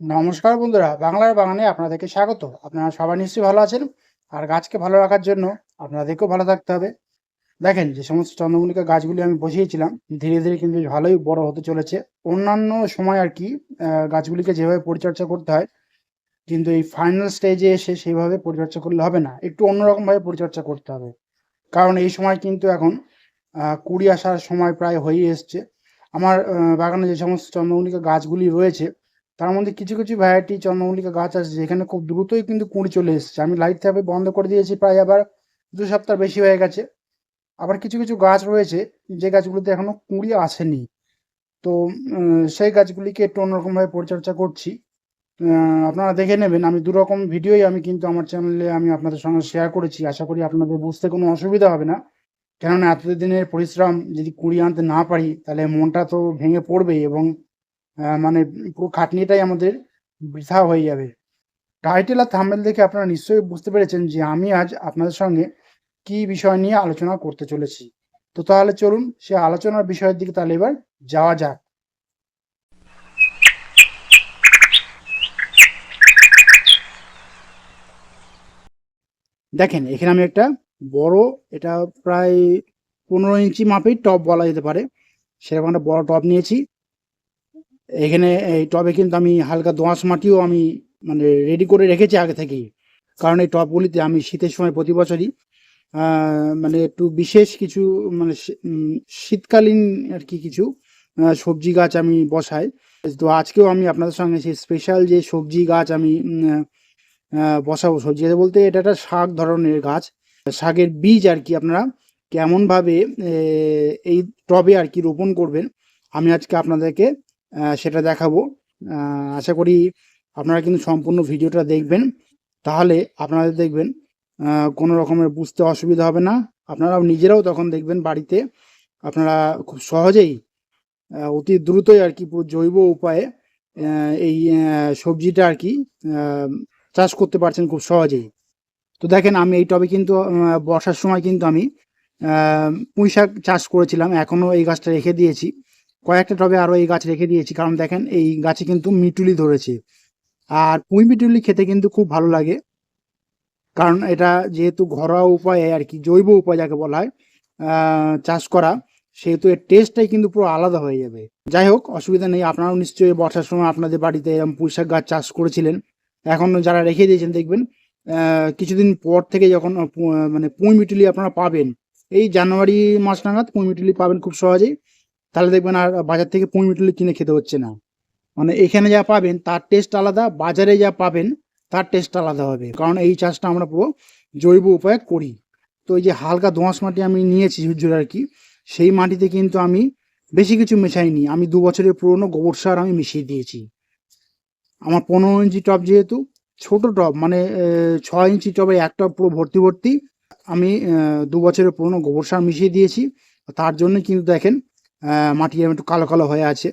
নমস্কার বন্ধুরা, বাংলার বাগানে আপনাদেরকে স্বাগত। আপনারা সবাই নিশ্চয়ই ভালো আছেন, আর গাছকে ভালো রাখার জন্য আপনাদেরকেও ভালো থাকতে হবে। দেখেন, যে সমস্ত চন্দ্রমল্লিকা গাছগুলি আমি বসিয়েছিলাম, ধীরে ধীরে কিন্তু ভালোই বড় হতে চলেছে। অন্যান্য সময় আর কি গাছগুলিকে যেভাবে পরিচর্যা করতে হয়, কিন্তু এই ফাইনাল স্টেজে এসে সেইভাবে পরিচর্যা করলে হবে না। একটু অন্যরকম ভাবে পরিচর্যা করতে হবে। কারণ এই সময় কিন্তু এখন কুড়ি আসার সময় প্রায় হয়ে এসছে। আমার বাগানে যে সমস্ত চন্দ্রমল্লিকা গাছগুলি রয়েছে তার মধ্যে কিছু কিছু ভ্যারাইটি চন্দ্রমল্লিকা গাছ আছে, যেখানে খুব দ্রুতই কিন্তু কুঁড়ি চলে এসেছে। আমি লাইট থেরাপি বন্ধ করে দিয়েছি, প্রায় আবার দু সপ্তাহ বেশি হয়ে গেছে। আবার কিছু কিছু গাছ রয়েছে, যে গাছগুলোতে এখনও কুঁড়ি আসেনি। তো সেই গাছগুলিকে একটু অন্যরকমভাবে পরিচর্যা করছি। আপনারা দেখে নেবেন, আমি দুরকম ভিডিওই আমি কিন্তু আমার চ্যানেলে আমি আপনাদের সঙ্গে শেয়ার করেছি। আশা করি আপনাদের বুঝতে কোনো অসুবিধা হবে না। কেননা এতদিনের পরিশ্রম, যদি কুড়ি আনতে না পারি, তাহলে মনটা তো ভেঙে পড়বেই এবং মানে পুরো খাটনিটাই আমাদের বৃথা হয়ে যাবে। টাইটেল আর থাম্বনেল দেখে আপনারা নিশ্চয়ই বুঝতে পেরেছেন যে আমি আজ আপনাদের সঙ্গে কি বিষয় নিয়ে আলোচনা করতে চলেছি। তো তাহলে চলুন সে আলোচনার বিষয়ের দিকে তাহলে এবার যাওয়া যাক। দেখেন, এখানে আমি একটা বড়, এটা প্রায় পনেরো ইঞ্চি মাপের টব বলা যেতে পারে। সেরকম একটা বড় টপ নিয়েছি। এখানে, এই টবে কিন্তু আমি হালকা দোঁয়াশ মাটিও আমি মানে রেডি করে রেখেছি আগে থেকেই। কারণ এই টবগুলিতে আমি শীতের সময় প্রতি বছরই মানে একটু বিশেষ কিছু মানে শীতকালীন আর কি কিছু সবজি গাছ আমি বসাই। তো আজকেও আমি আপনাদের সঙ্গে সেই স্পেশাল যে সবজি গাছ আমি বসাবো সবজি গাছ বলতে এটা একটা শাক ধরনের গাছ। শাকের বীজ আর কি আপনারা কেমনভাবে এই টবে আর কি রোপণ করবেন, আমি আজকে আপনাদেরকে সেটা দেখাবো। আশা করি আপনারা কিন্তু সম্পূর্ণ ভিডিওটা দেখবেন। তাহলে আপনাদের দেখবেন কোনো রকমের বুঝতে অসুবিধা হবে না। আপনারাও নিজেরাও তখন দেখবেন বাড়িতে। আপনারা খুব সহজেই অতি দ্রুতই আর কি পুরো জৈব উপায়ে এই সবজিটা আর কি চাষ করতে পারছেন খুব সহজেই। তো দেখেন, আমি এই টবে কিন্তু বর্ষার সময় কিন্তু আমি পুঁই শাক চাষ করেছিলাম। এখনও এই গাছটা রেখে দিয়েছি। কয়েকটা টবে আরও এই গাছ রেখে দিয়েছি। কারণ দেখেন, এই গাছে কিন্তু মিটুলি ধরেছে। আর পুঁই মিটুলি খেতে কিন্তু খুব ভালো লাগে। কারণ এটা যেহেতু ঘরোয়া উপায়ে আর কি, জৈব উপায় যাকে বলা হয় চাষ করা, সেহেতু এর টেস্টটাই কিন্তু পুরো আলাদা হয়ে যাবে। যাই হোক, অসুবিধা নেই, আপনারাও নিশ্চয়ই বর্ষার সময় আপনাদের বাড়িতে এরকম পুঁইশাক গাছ চাষ করেছিলেন। এখন যারা রেখে দিয়েছেন, দেখবেন কিছুদিন পর থেকে যখন মানে পুঁই মিটুলি আপনারা পাবেন, এই জানুয়ারি মাস নাগাদ পুঁই মিটুলি পাবেন খুব সহজেই। তাহলে দেখবেন আর বাজার থেকে পুঁই মিটুলি কিনে খেতে হচ্ছে না। মানে এখানে যা পাবেন, তার টেস্ট আলাদা, বাজারে যা পাবেন, তার টেস্ট আলাদা হবে। কারণ এই চাষটা আমরা পুরো জৈব উপায়ে করি। তো এই যে হালকা দোঁয়াশ মাটি আমি নিয়েছি ঝুরঝুর আর কি, সেই মাটিতে কিন্তু আমি বেশি কিছু মেশাইনি। আমি দু বছরের পুরনো গোবর সার আমি মিশিয়ে দিয়েছি। আমার পনেরো ইঞ্চি টব যেহেতু, ছোট টব মানে ছয় ইঞ্চি টবে এক টপ পুরো ভর্তি ভর্তি আমি দু বছরের পুরনো গোবর সার মিশিয়ে দিয়েছি। তার জন্য কিন্তু দেখেন মাটি একটু কালো কালো হয়ে আছে।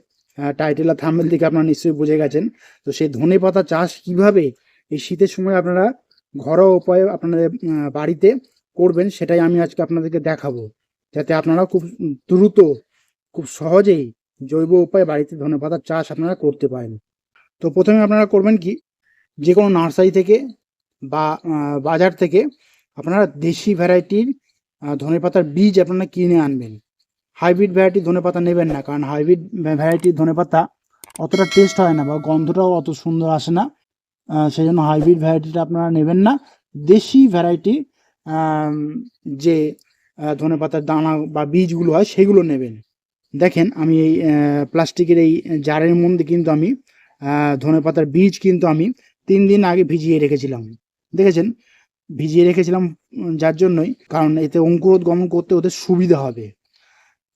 টাইটেল আর থাম্বেল থেকে আপনারা নিশ্চয়ই বুঝে গেছেন। তো সেই ধনে পাতা চাষ কীভাবে এই শীতের সময় আপনারা ঘরোয়া উপায়ে আপনাদের বাড়িতে করবেন সেটাই আমি আজকে আপনাদেরকে দেখাবো। যাতে আপনারা খুব দ্রুত, খুব সহজেই জৈব উপায়ে বাড়িতে ধনে পাতার চাষ আপনারা করতে পারেন। তো প্রথমে আপনারা করবেন কি? যে কোনো নার্সারি থেকে বা বাজার থেকে আপনারা দেশি ভ্যারাইটির ধনে পাতার বীজ আপনারা কিনে আনবেন। হাইব্রিড ভ্যারাইটি ধনে পাতা নেবেন না, কারণ হাইব্রিড ভ্যারাইটির ধনে পাতা অতটা টেস্ট হয় না বা গন্ধটাও অত সুন্দর আসে না। সেই জন্য হাইব্রিড ভ্যারাইটিটা আপনারা নেবেন না। দেশি ভ্যারাইটি যে ধনে পাতার দানা বা বীজগুলো হয় সেগুলো নেবেন। দেখেন আমি এই প্লাস্টিকের এই জারের মধ্যে কিন্তু আমি ধনে পাতার বীজ কিন্তু আমি তিন দিন আগে ভিজিয়ে রেখেছিলাম। দেখেছেন? ভিজিয়ে রেখেছিলাম যার জন্যই, কারণ এতে অঙ্কুরোদ্গমন করতে ওদের সুবিধা হবে।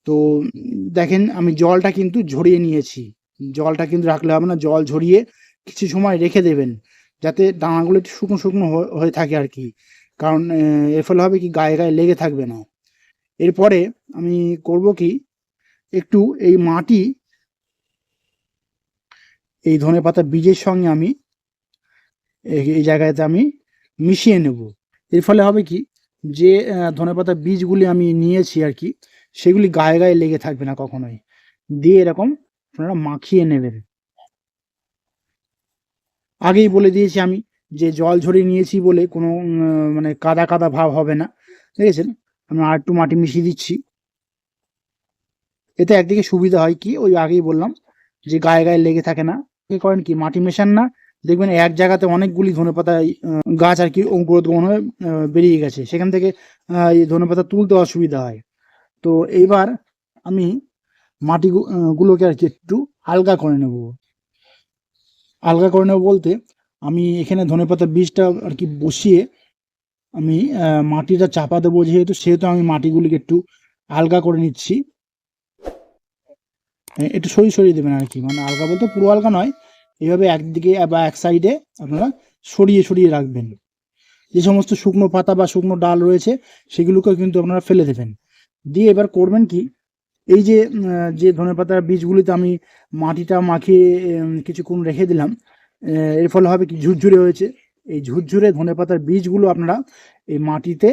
তো দেখেন, আমি জলটা কিন্তু ঝরিয়ে নিয়েছি। জলটা কিন্তু রাখলে হবে না, জল ঝরিয়ে কিছু সময় রেখে দেবেন, যাতে দানাগুলো একটু শুকনো শুকনো হয়ে- থাকে আর কি। কারণ এর ফলে হবে কি, গায়ে গায়ে লেগে থাকবে না। এরপরে আমি করব কি, একটু এই মাটি, এই ধনে পাতা বীজের সঙ্গে আমি এই জায়গাতে আমি মিশিয়ে নেব। এর ফলে হবে কি, যে ধনে পাতা বীজগুলি আমি নিয়েছি আর কি সেগুলি গায়ে গায়ে লেগে থাকবে না কখনোই। দিয়ে এরকম আপনারা মাখিয়ে নেবেন। আগেই বলে দিয়েছি আমি যে জল ঝরিয়ে নিয়েছি বলে কোনো মানে কাদা কাদা ভাব হবে না। দেখেছেন আমি আর একটু মাটি মিশিয়ে দিচ্ছি। এতে একদিকে সুবিধা হয় কি? ওই আগেই বললাম যে গায়ে গায়ে লেগে থাকে না। কি করেন কি? মাটি মেশান না। দেখবেন এক জায়গাতে অনেকগুলি ধনেপাতা গাছ আর কি অঙ্কুরোদ্গমন হয়ে বেরিয়ে গেছে। সেখান থেকে ধনেপাতা তুলতে অসুবিধা হয়। তো এইবার আমি মাটি গুলোকে আর কি একটু আলগা করে নেব। আলগা করে নেব বলতে আমি এখানে ধনেপাতার বীজটা আর কি বসিয়ে আমি মাটিটা চাপা দেবো যেহেতু, সেহেতু আমি মাটিগুলিকে একটু আলগা করে নিচ্ছি। একটু সরিয়ে সরিয়ে দেবেন আর কি। মানে আলগা বলতে পুরো আলগা নয় এইভাবে একদিকে বা এক সাইডে আপনারা সরিয়ে সরিয়ে রাখবেন। যে সমস্ত শুকনো পাতা বা শুকনো ডাল রয়েছে সেগুলোকে কিন্তু আপনারা ফেলে দেবেন। দিয়ে এবার করবেন কি? এই যে যে ধনেপাতার বীজগুলিতে আমি মাটিটা মাখিয়ে কিছুক্ষণ রেখে দিলাম এর ফলে হবে কি? ঝুরঝুরে হয়েছে। এই ঝুরঝুরে ধনেপাতার বীজগুলো আপনারা এই মাটিতে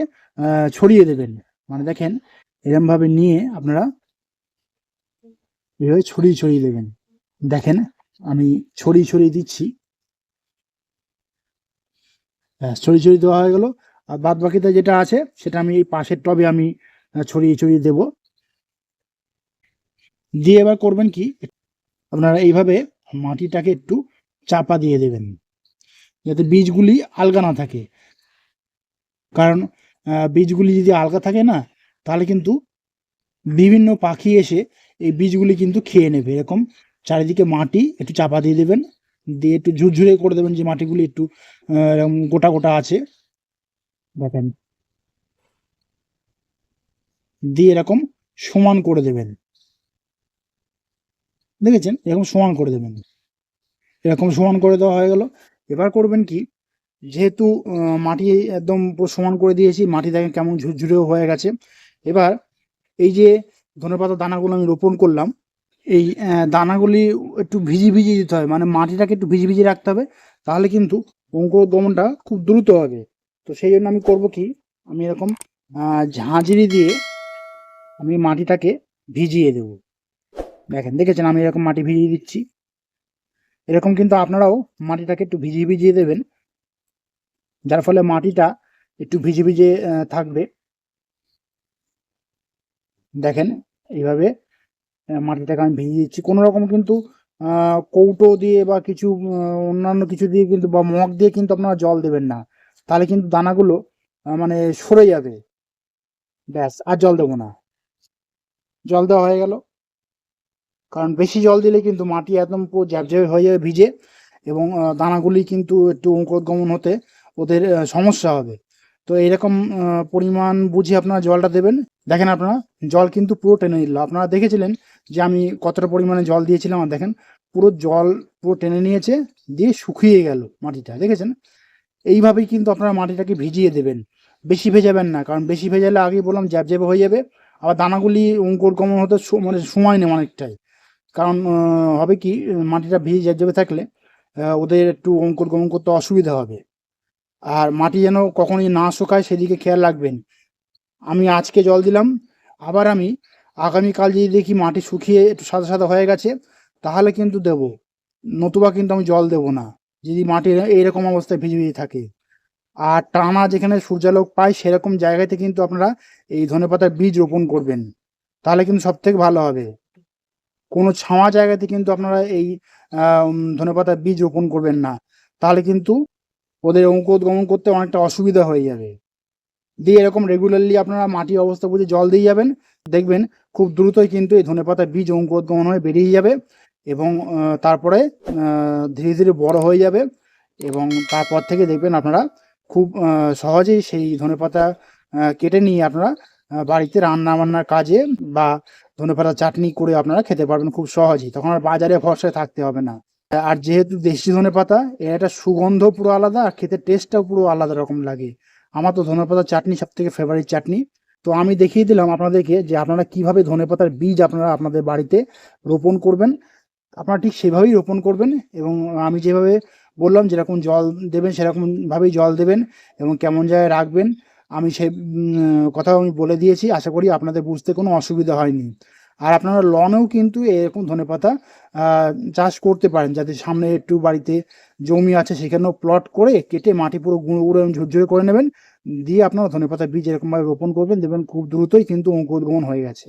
ছড়িয়ে দেবেন। মানে দেখেন, এরমভাবে নিয়ে আপনারা এভাবে ছড়িয়ে ছড়িয়ে দেবেন। দেখেন, আমি ছড়িয়ে ছড়িয়ে দিচ্ছি। ব্যাস, ছড়িয়ে ছড়িয়ে দেওয়া হয়ে গেল। আর বাদ বাকিতে যেটা আছে, সেটা আমি এই পাশের টবে আমি ছড়িয়ে ছড়িয়ে দেব। দিয়ে এবার করবেন কি? আপনারা এইভাবে মাটিটাকে একটু চাপা দিয়ে দেবেন, যাতে বীজগুলি আলগা না থাকে। কারণ বীজগুলি যদি আলগা থাকে না, তাহলে কিন্তু বিভিন্ন পাখি এসে এই বীজগুলি কিন্তু খেয়ে নেবে। এরকম চারিদিকে মাটি একটু চাপা দিয়ে দেবেন, দিয়ে একটু ঝুরঝুরে করে দেবেন যে মাটিগুলি একটু গোটা গোটা আছে। দেখেন দিয়ে এরকম সমান করে দেবেন। দেখেছেন? এরকম সমান করে দেবেন। এরকম সমান করে দেওয়া হয়ে গেল। এবার করবেন কি? যেহেতু মাটি একদম সমান করে দিয়েছি, মাটি দেখেন কেমন ঝুরঝুরেও হয়ে গেছে। এবার এই যে ধনেপাতা দানাগুলো আমি রোপণ করলাম, এই দানাগুলি একটু ভিজি ভিজিয়ে দিতে হয় মানে মাটিটাকে একটু ভিজি ভিজিয়ে রাখতে হবে, তাহলে কিন্তু অঙ্কুরোদ্গমনটা খুব দ্রুত হবে। তো সেই জন্য আমি করব কি? আমি এরকম ঝাঁঝরি দিয়ে আমি মাটিটাকে ভিজিয়ে দেব। দেখেন, দেখেছেন? আমি এরকম মাটি ভিজিয়ে দিচ্ছি। এরকম কিন্তু আপনারাও মাটিটাকে একটু ভিজিয়ে ভিজিয়ে দেবেন। যার ফলে মাটিটা একটু ভিজে ভিজে থাকবে। দেখেন, এইভাবে মাটিটাকে আমি ভিজিয়ে দিচ্ছি। কোনো রকম কিন্তু কৌটো দিয়ে বা কিছু অন্যান্য কিছু দিয়ে কিন্তু বা মগ দিয়ে কিন্তু আপনারা জল দেবেন না। তাহলে কিন্তু দানাগুলো মানে সরে যাবে। ব্যাস, আর জল দেবো না। জল দেওয়া হয়ে গেল। কারণ বেশি জল দিলে কিন্তু মাটি একদম পুরো ঝ্যাপঝ্যাপে হয়ে যাবে, ভিজে এবং দানাগুলি কিন্তু একটু অঙ্কুরোদ্গমন হতে ওদের সমস্যা হবে। তো এরকম পরিমাণ বুঝে আপনারা জলটা দেবেন। দেখেন আপনারা, জল কিন্তু পুরো টেনে নিল। আপনারা দেখেছিলেন যে আমি কতটা পরিমাণে জল দিয়েছিলাম আর দেখেন, পুরো জল পুরো টেনে নিয়েছে, দিয়ে শুকিয়ে গেল মাটিটা। দেখেছেন? এইভাবেই কিন্তু আপনারা মাটিটাকে ভিজিয়ে দেবেন। বেশি ভেজাবেন না, কারণ বেশি ভেজালে আগেই বললাম জ্যাবজ্যাবে হয়ে যাবে। আবার দানাগুলি অঙ্কুরগমন হতে মানে সময় নেই অনেকটাই। কারণ হবে কি, মাটিটা ভিজে জ্যাবজ্যাবে থাকলে ওদের একটু অঙ্কুর অঙ্কুরগমন করতে অসুবিধা হবে। আর মাটি যেন কখনোই না শুকায়, সেদিকে খেয়াল রাখবেন। আমি আজকে জল দিলাম, আবার আমি আগামীকাল যদি দেখি মাটি শুকিয়ে একটু সাদা সাদা হয়ে গেছে, তাহলে কিন্তু দেব। নতুবা কিন্তু আমি জল দেব না, যদি মাটি এইরকম অবস্থায় ভিজে ভিজে থাকে। আর টানা যেখানে সূর্যালোক পায় সেরকম জায়গাতে কিন্তু আপনারা এই ধনেপাতার বীজ রোপণ করবেন। তাহলে কিন্তু সব থেকে ভালো হবে। কোনো ছাওয়া জায়গাতে কিন্তু আপনারা এই আহ, উম, ধনেপাতার বীজ রোপণ করবেন না। তাহলে কিন্তু ওদের অঙ্কুরোদ্গমন করতে অনেকটা অসুবিধা হয়ে যাবে। দিয়ে এরকম রেগুলারলি আপনারা মাটি অবস্থা বুঝে জল দিয়ে যাবেন। দেখবেন খুব দ্রুতই কিন্তু এই ধনেপাতার বীজ অঙ্কুরোদ্গমন হয়ে বেরিয়ে যাবে এবং তারপরে ধীরে ধীরে বড় হয়ে যাবে এবং তারপর থেকে দেখবেন আপনারা খুব সহজেই সেই ধনেপাতা কেটে নিয়ে আপনারা বাড়িতে রান্না বান্নার কাজে বা ধনেপাতা চাটনি করে আপনারা খেতে পারবেন খুব সহজেই। তখন আর বাজারে ভরসায় থাকতে হবে না। আর যেহেতু দেশি ধনেপাতা, এর একটা সুগন্ধ পুরো আলাদা আর খেতে টেস্টটাও পুরো আলাদা রকম লাগে। আমার তো ধনেপাতার চাটনি সব থেকে ফেভারিট চাটনি। তো আমি দেখিয়ে দিলাম আপনাদেরকে যে আপনারা কীভাবে ধনেপাতার বীজ আপনারা আপনাদের বাড়িতে রোপণ করবেন। আপনারা ঠিক সেভাবেই রোপণ করবেন এবং আমি যেভাবে বললাম যেরকম জল দেবেন সেরকমভাবেই জল দেবেন এবং কেমন জায়গায় রাখবেন আমি উম, কথাও আমি বলে দিয়েছি। আশা করি আপনাদের বুঝতে কোনো অসুবিধা হয়নি। আর আপনারা লনেও কিন্তু এরকম ধনেপাতা আহ, চাষ করতে পারেন যাতে সামনে একটু বাড়িতে জমি আছে সেখানেও প্লট করে কেটে মাটি পুরো গুঁড়ো গুঁড়ো এবং ঝুরঝুরে করে নেবেন। দিয়ে আপনারা ধনেপাতা বীজ এরকমভাবে রোপণ করবেন দেখবেন খুব দ্রুতই কিন্তু অঙ্কুরোদ্গমন হয়ে গেছে।